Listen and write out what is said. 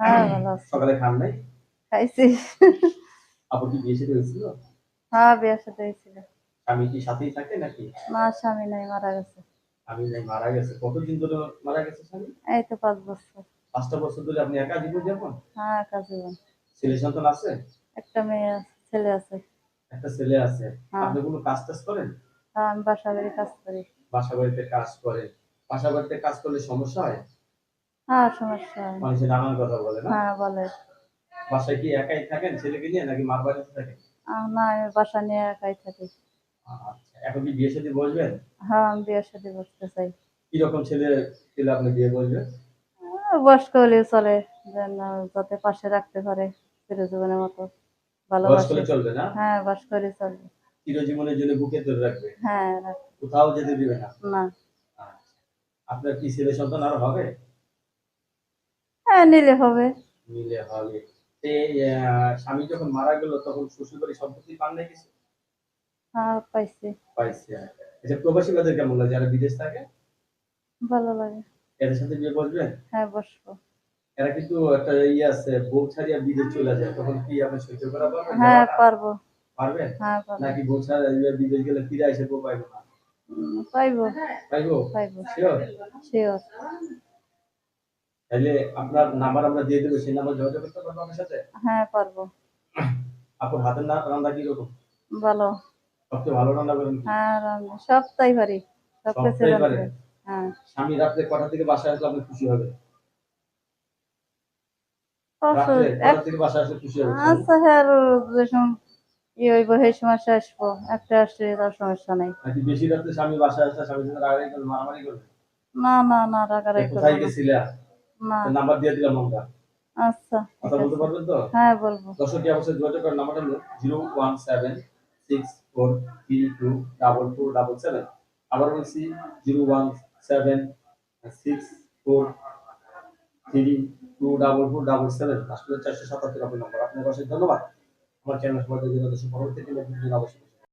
হ্যাঁ ভালো সকালে খান নাই? খাইছি। আপু কি বিয়ে সাথে হয়েছিল? হ্যাঁ বিয়ের সাথে হয়েছিল। স্বামী কি সাথেই থাকে নাকি? স্বামী নাই মারা গেছে। স্বামী নাই মারা গেছে। কতদিন ধরে মারা গেছে স্বামী? এই তো পাঁচ বছর। পাঁচটা বছর ধরে আপনি একা জীবন যাপন? হ্যাঁ একা জীবন। ছেলে সন্তান আছে? একটা মেয়ে আছে, ছেলে আছে। একটা ছেলে আছে। হ্যাঁ। আপনি কোনো কাজ টাজ করেন? হ্যাঁ, আমি বাসা বাড়ি কাজ করি। বাসা বাড়িতে কাজ করেন বাসা বাড়িতে কাজ করলে সমস্যা হয়? হ্যাঁ সমস্যা হয়। নানান কথা বলে না? হ্যাঁ বলে। বাসায় কি একাই থাকেন ছেলেকে নিয়ে নাকি মার বাড়িতে থাকেন? না আমি বাসা নিয়ে একাই থাকি। আচ্ছা এখন কি বিয়ে বসবেন? হ্যাঁ আমি বসতে চাই। কীরকম ছেলে ছেলে আপনি বিয়ে বসবেন? বয়স্ক হলেও চলে যেন যাতে পাশে রাখতে পারে চিরজীবনের মতো চলবে না? হ্যাঁ বাস করে চলবে। চিরজীবনের জন্য বুকে ধরে রাখবে? হ্যাঁ কোথাও যেতে দিবে না? না। আচ্ছা। আপনার কি ছেলে সন্তান আরও হবে? হ্যাঁ নিলে হবে। মিলে হবে। আহ, স্বামী যখন মারা গেল তখন শ্বশুর বাড়ি সম্পত্তি পান না কিছু? হ্যাঁ পাইছি। পাইছে আচ্ছা প্রবাসী বাদের কেমন লাগে? যারা বিদেশ থাকে? ভালো লাগে। এদের সাথে বিয়ে বসবেন হ্যাঁ বসবো। এরা কিন্তু একটা ইয়ে আছে বউ ছাড়িয়া বিদেশ চলে যায়। তখন কি আপনি সহ্য করা পারবেন হ্যাঁ পারব। পারবেন হ্যাঁ নাকি বউ ছাড়া বিদেশ গেলে ফিরে এসে বউ পাইবো না? পাইবো। পাইবো? পাইবো। শিওর শিওর তাহলে আপনার নাম্বার আমরা দিয়ে দেবো সেই নাম্বার যোগাযোগ করতে পারব আমার সাথে? হ্যাঁ পারব। আপুর হাতের না রান্না কীরকম ভালো। সবচেয়ে ভালো রান্না করেন কি? হ্যাঁ রান্না সব তাই পারি সবটাই পারি। হ্যাঁ। স্বামী রাত্রে কটা থেকে বাসায় আসলে আপনি খুশি হবে আচ্ছা হ্যাঁ যে সময় হইব সেই সময় আসব। একটা আসলে তার সমস্যা নাই। নাকি বেশি রাত্রে স্বামী বাসায় আসলে স্বামীর সাথে রাগারাগি করবে মারামারি করবে? না না না রাগারাগি যে কোথায় গেছিলা? না নাম্বার দিয়ে দিলাম আমরা। আচ্ছা কথা বলতে পারবেন তো? হ্যাঁ বলব। দর্শকটি অবশ্যই যোগাযোগ করার নাম্বারটা হলো zero one seven six four three two double two double seven. আবার বলছি zero one seven six four three two double two double seven. আসলে চারশো সাতাত্তর আপনার নম্বর। আপনার অবশ্যই ধন্যবাদ। আমার চ্যানেল সবাই পরবর্তী দিনে অবশ্যই